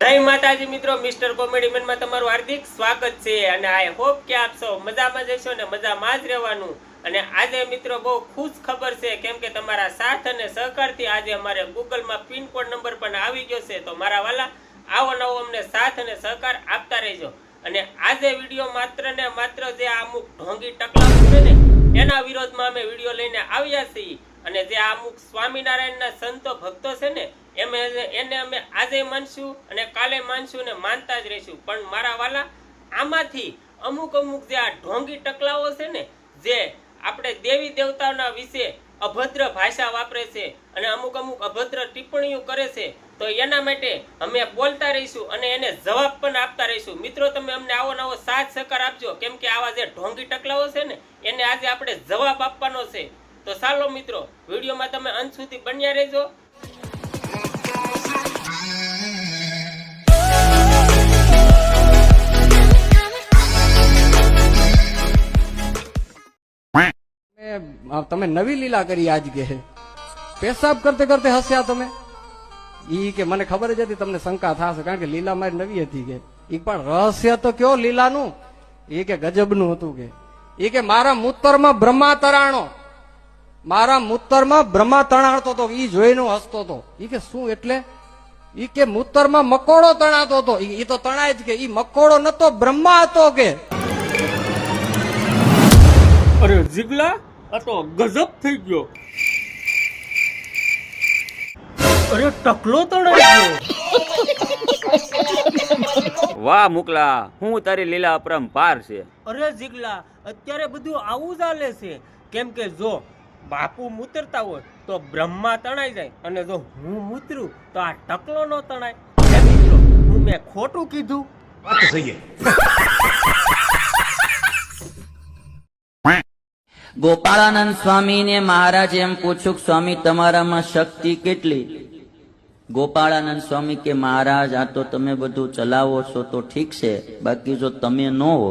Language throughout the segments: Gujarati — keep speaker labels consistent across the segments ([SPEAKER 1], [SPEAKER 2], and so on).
[SPEAKER 1] જય માતાજી મિત્રો મિસ્ટર કોમેડી મેનમાં તમારું હાર્દિક સ્વાગત છે અને આઈ હોપ કે આપ સૌ મજામાં જશો ને મજામાં જ રહેવાનું. અને આજે મિત્રો બહુ ખુશ ખબર છે કેમ કે તમારા સાથ અને સહકારથી આજે અમારે ગૂગલમાં પિનકોડ નંબર પણ આવી ગયો છે. તો મારા વાલા, આવો નવો અમને સાથ અને સહકાર આપતા રહેજો. અને આજે વીડિયો માત્ર ને માત્ર જે આ અમુક ઢોંગી ટકલાઓ છે ને, એના વિરોધમાં અમે વીડિયો લઈને આવ્યા છીએ. અને જે અમુક સ્વામિનારાયણના સંતો ભક્તો છે ને એમ એને અમે આજે માનશું અને કાલે માનશું ને માનતા જ રહીશું. પણ મારા વાલા, આમાંથી અમુક અમુક જે આ ઢોંગી ટકલાઓ છે ને, જે આપણે દેવી દેવતાઓના વિશે અભદ્ર ભાષા વાપરે છે અને અમુક અમુક અભદ્ર ટિપ્પણીઓ કરે છે, તો એના માટે અમે બોલતા રહીશું અને એને જવાબ પણ આપતા રહીશું. મિત્રો, તમે અમને આવો નવો સાથ સહકાર આપજો. કેમ કે આવા જે ઢોંગી ટકલાઓ છે ને, એને આજે આપણે જવાબ આપવાનો છે. તો ચાલો મિત્રો, વિડીયોમાં તમે અંત સુધી બન્યા રહેજો.
[SPEAKER 2] તમે નવી લીલા કરી આજ કે પેશાબ કરતે કરતે હસ્યા તમે. ઈ કે મને ખબર જ હતી, તમને શંકા થશે, કારણ કે લીલા મારી નવી હતી કે. ઈ પણ રહસ્ય તો કયો લીલાનું? એ કે ગજબનું હતું કે. એ કે મારા મૂતરમાં બ્રહ્મા તરાણો. મારા મૂતરમાં બ્રહ્મા તણાતો હતો ઈ જોઈને હસતો હતો ઈ કે શું એટલે? ઈ કે મૂતરમાં મકોડો તણાતો હતો ઈ તો તણાય જ કે. ઈ મકોડો નતો, બ્રહ્મા હતો કે.
[SPEAKER 1] અરે જીગલા આ તો ગજબ થઈ ગયો. અરે ટકલો તણાઈ ગયો.
[SPEAKER 3] વાહ મુકલા હું તારી લીલા અપરંપાર છે.
[SPEAKER 1] અરે જીગલા અત્યારે બધું આવું ચાલે છે. કેમ કે જો બાપુ મૂતરતા હોય તો બ્રહ્મા તણાઈ જાય અને જો હું મૂતરું તો આ ટકલો નો તણાય. હું મેં ખોટું કીધું.
[SPEAKER 4] ગોપાળાનંદ સ્વામીને મહારાજ એમ પૂછ્યું સ્વામી, તમારામાં શક્તિ કેટલી? ગોપાળાનંદ સ્વામી કે, મહારાજ, આ તો તમે બધું ચલાવો છો તો ઠીક છે. બાકી જો તમે ન હો,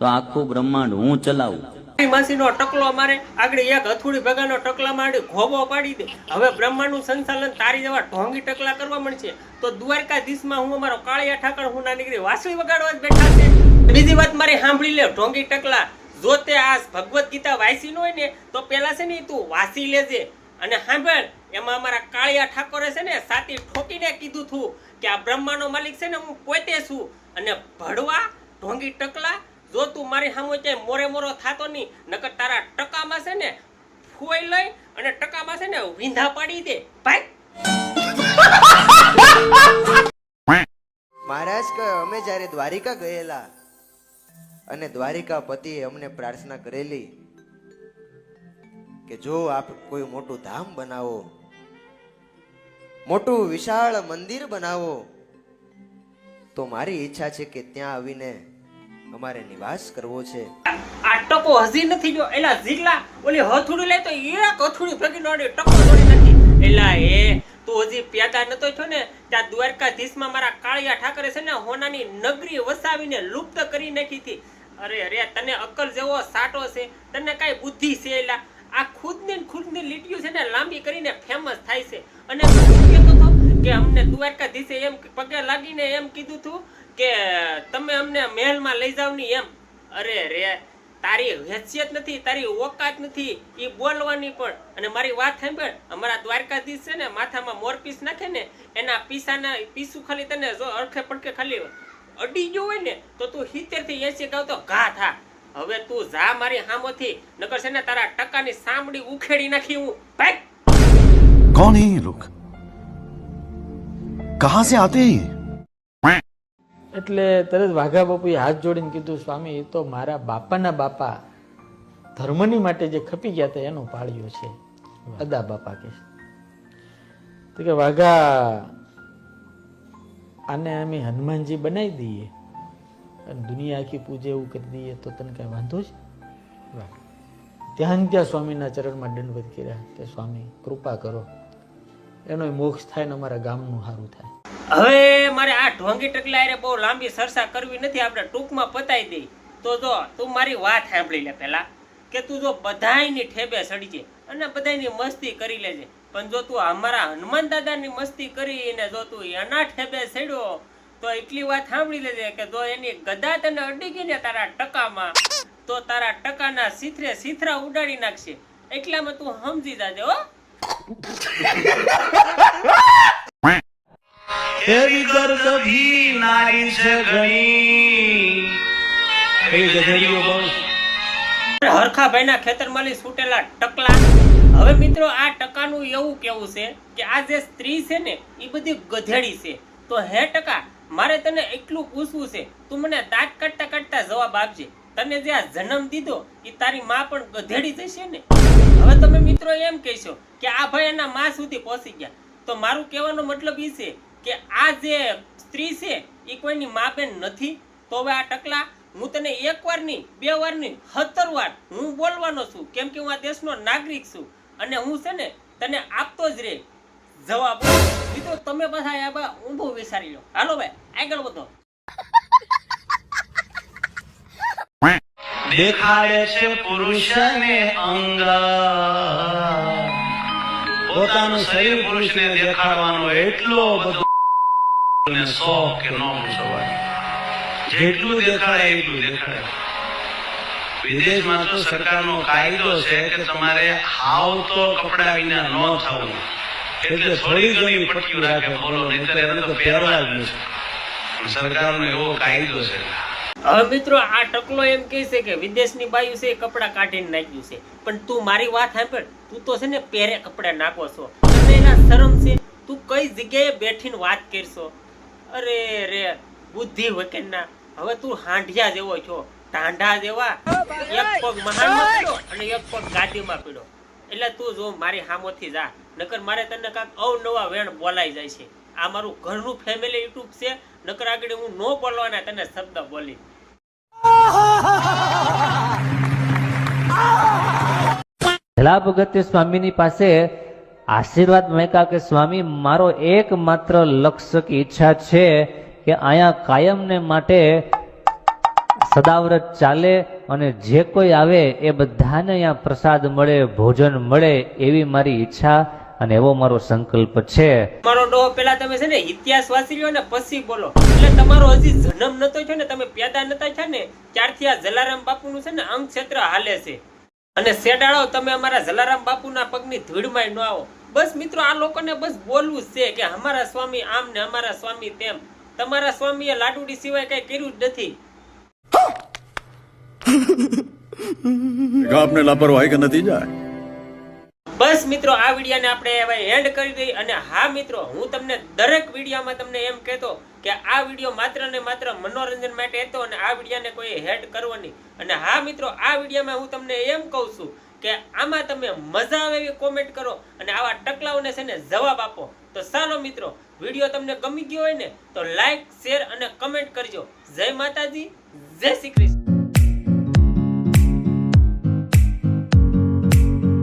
[SPEAKER 4] તો આખું બ્રહ્માંડ હું ચલાવું.
[SPEAKER 1] માસીનો ટકલો મારે આગળ એક હથુડી ભગાનો ટકલા માંડી ખોબો પાડી દે. હવે બ્રહ્માંડનું સંચાલન તારી જેવા ઢોંગી ટકલા કરવા મળશે. તો દ્વારકાધીશમાં હું અમારો કાળિયા ઠાકર હું ના નીકળી વાસળી વગાડવા જ બેઠા છે. બીજી વાત મારી સાંભળી લે, ઢોંગી ટકલા. જો તે આ ભગવદ્ ગીતા વાંચી ન હોય ને, તો પેલા છે ને તું વાંચી લેજે. અને સાંભળ, એમાં અમારા કાળિયા ઠાકોરે છે ને સાતી ઠોકીને કીધું હતું કે આ બ્રહ્માનો માલિક છે ને હું પોતે છું. અને ભડવા, ઢોંગી ટકલા, જો તું મારી સામે ક્યાંય મોરે મોરો થાતો નહીં, નકર તારા ટકામાં છે ને ફોઈ લઈ અને ટકામાં છે ને વિંધા પાડી દે. ભાઈ.
[SPEAKER 5] મહારાજ, અમે જ્યારે દ્વારિકા ગયેલા અને દ્વારિકા પતિએ અમને પ્રાર્થના કરેલી કે જો આપ કોઈ મોટું ધામ બનાવો, મોટું વિશાળ મંદિર બનાવો, તો મારી ઈચ્છા છે કે ત્યાં આવીને અમારે નિવાસ કરવો છે.
[SPEAKER 1] આ ટકો હજી નથી જો, એલા જીગલા, ઓલી હથુડી લે તો એક હથુડી ભેગી નોડી ટકો તોડી નથી. એલા એ, તું હજી પેદા નતો થયો ને, ત્યાં દ્વારકાધીશમાં મારા કાળિયા ઠાકરે છે ને, હોનાની નગરી વસાવીને લુપ્ત કરી નાખી હતી. અરે અરે, તને અક્કલ જેવો સાટો છે, તને કાંઈ બુદ્ધિ છે એલા? આ ખુદની ખુદની લીટીઓ છે ને, લાંબી કરીને ફેમસ થાય છે. અને કે અમને દ્વારકાધીશે એમ પગે લાગીને એમ કીધું હતું કે, તમે અમને મહેલમાં લઈ જાવની એમ. અરે, રે, તારી હેસિયત નથી, તારી ઓકાત નથી એ બોલવાની પણ. અને મારી વાત સાંભળ, અમારા દ્વારકાધીશ છે ને, માથામાં મોરપીસ નાખે ને, એના પીસાના, પીસું ખાલી તને જો અડખે પડખે ખાલી અડી ગયો હોય ને તો તું સિત્તેરથી એસી ગાવ તો ઘા થા. હવે તું જા મારી હામોથી નકર છે ને તારા ટકાની સાંભળી ઉખેડી નાખી હું.
[SPEAKER 6] ભાગ કોણ હે લોક કહા સે આતે
[SPEAKER 7] એટલે તરત વાઘા બાપુએ હાથ જોડીને કીધું સ્વામી એ તો મારા બાપાના બાપા ધર્મની માટે જે ખપી ગયા તા એનો પાળ્યો છે. અદા બાપા કે તો કે વાઘા આને અમે હનુમાનજી બનાવી દઈએ. અને દુનિયા આખી પૂજે એવું કરી દઈએ તો તને કાંઈ વાંધો છે ત્યાં ત્યાં સ્વામીના ચરણમાં દંડવત કર્યા કે સ્વામી, કૃપા કરો. એનો મોક્ષ થાય ને અમારા ગામનું સારું થાય.
[SPEAKER 1] હવે મારે આ ઢોંગી ટકલા અરે બહુ લાંબી ચર્ચા કરવી નથી, આપણે ટૂંકમાં પતાઈ દઈ. તો જો, તું મારી વાત સાંભળી લે પેલા કે તું જો બધાયની ઠેબે સડી છે અને બધાયની મસ્તી કરી લેજે. પણ જો તું અમારા હનુમાન દાદાની મસ્તી કરીને જો તું એના ઠેબે છેડ્યો તો એટલી વાત સાંભળી લેજે કે જો એની ગદા તને અડી ગઈ ને તારા ટકામાં તો તારા ટકાના સીથરે સીથરા ઉડાડી નાખશે. એટલામાં તું સમજી જાજે હો.
[SPEAKER 8] એવી દર્દ ભી નારી છે ઘણી. એવી ગધેડીઓ બહુ
[SPEAKER 1] હરખાભાઈના ખેતરમાંથી છૂટેલા ટકલા. હવે મિત્રો આ ટકાનું એવું કેવું છે કે આ જે સ્ત્રી છે ને એ બધી ગધેડી છે. તો હે ટકા, મારે તને એટલું પૂછવું છે, તું મને દાંત કાઢતા કાઢતા જવાબ આપજે. તને જે આ જન્મ દીધો એ તારી માં પણ ગધેડી જશે ને? હવે તમે મિત્રો એમ કહેશો કે આ ભાઈ એના માં સુધી પહોંચી ગયા. તો મારું કહેવાનો મતલબ એ છે કે આ જે સ્ત્રી છે એ કોઈની મા બેન નથી. તો હવે આ ટકલા, હું તને એક વાર નહીં, બે વાર નહીં, સત્તર વાર હું બોલવાનો છું. કેમ કે હું આ દેશનો નાગરિક છું. અને હું છે ને, તને આપતો જ રે. જવાબ મિત્રો તમે પાછા આ બા ઊંધું વિચારી લો. હાલો ભાઈ, આગળ વધો.
[SPEAKER 8] દેખાડે છે પુરુષને અંગ. પોતાનું શરીર પુરુષને દેખાડવાનો એટલો બધો શોખ કે નો જેટલું દેખાડે એટલું દેખાડે. વિદેશમાં તો સરકારનો કાયદો છે કે તમારે હાવ તો કપડા વિના ન થવું. એટલે થોડી ઘણી પટ્ટીઓ રાખે બોલો નહીંતર એને તો પહેરવા જ નથી. પણ સરકારનો એવો કાયદો છે.
[SPEAKER 1] હવે મિત્રો આ ટકલો એમ કહે છે કે વિદેશની બાયુ છે કપડા કાઢીને નાખ્યું છે. પણ તું મારી વાત સાંભળ. તું તો છે ને પહેરે કપડા નાખો છો. તને એના શરમ છે. તું કઈ જગ્યાએ બેઠીને વાત કરશો? અરે રે બુદ્ધિ વગરના. હવે તું હાંઢિયા જેવો છો. ટાંઢા જેવા. એક પગ મહાનમાં પીડો અને એક પગ ગાદીમાં પીડો. એટલે તું જો મારી હામોથી જા. નકર મારે તને કાંક અવનવા વેણ બોલાઈ જાય છે. આ મારું ઘરનું ફેમિલી યુટ્યુબ છે. નકર આગળ હું ન બોલવાના તને શબ્દ બોલી.
[SPEAKER 9] ભલા ભગતે સ્વામીની પાસે આશીર્વાદ મેકા કે સ્વામી મારો એકમાત્ર લક્ષ્ય કે ઈચ્છા છે કે અહીંયા કાયમને માટે સદાવ્રત ચાલે અને જે કોઈ આવે એ બધાને અહીંયા પ્રસાદ મળે, ભોજન મળે એવી મારી ઈચ્છા અને એવો મારો સંકલ્પ છે.
[SPEAKER 1] મારો ડોહો પેલા તમે છે ને ઇતિહાસ વાંચી લ્યો ને પછી બોલો. એટલે તમારો હજી જન્મ નતો છો ને, તમે પેદા નતા છો ને, ત્યારથી આ જલારામ બાપુનું છે ને અંગ ક્ષેત્ર હાલે છે. અને શેડાળો, તમે અમારા જલારામ બાપુના પગની ધૂળમાં ન આવો. બસ મિત્રો, આ લોકોને બસ બોલવું છે કે અમારા સ્વામી આમ ને અમારા સ્વામી તેમ. તમારા સ્વામીએ લાડુડી સિવાય કઈ કર્યું જ નથી.
[SPEAKER 6] આપને લાપરવાહી કે નતીજા
[SPEAKER 1] બસ મિત્રો, આ વિડીયાને આપણે હવે એન્ડ કરી દઈ અને હા મિત્રો, હું તમને દરેક વિડીયામાં તમને એમ કહેતો કે આ વીડિયો માત્ર ને માત્ર મનોરંજન માટે હતો અને આ વિડીયાને કોઈ હેડ કરવો નહીં. અને હા મિત્રો, આ વિડીયામાં હું તમને એમ કહું છું કે આમાં તમે મજા આવે એવી કોમેન્ટ કરો અને આવા ટકલાઓને છે ને જવાબ આપો. તો ચાલો મિત્રો, વીડિયો તમને ગમી ગયો હોય ને, તો લાઈક શેર અને કમેન્ટ કરજો. જય માતાજી, જય શ્રી કૃષ્ણ.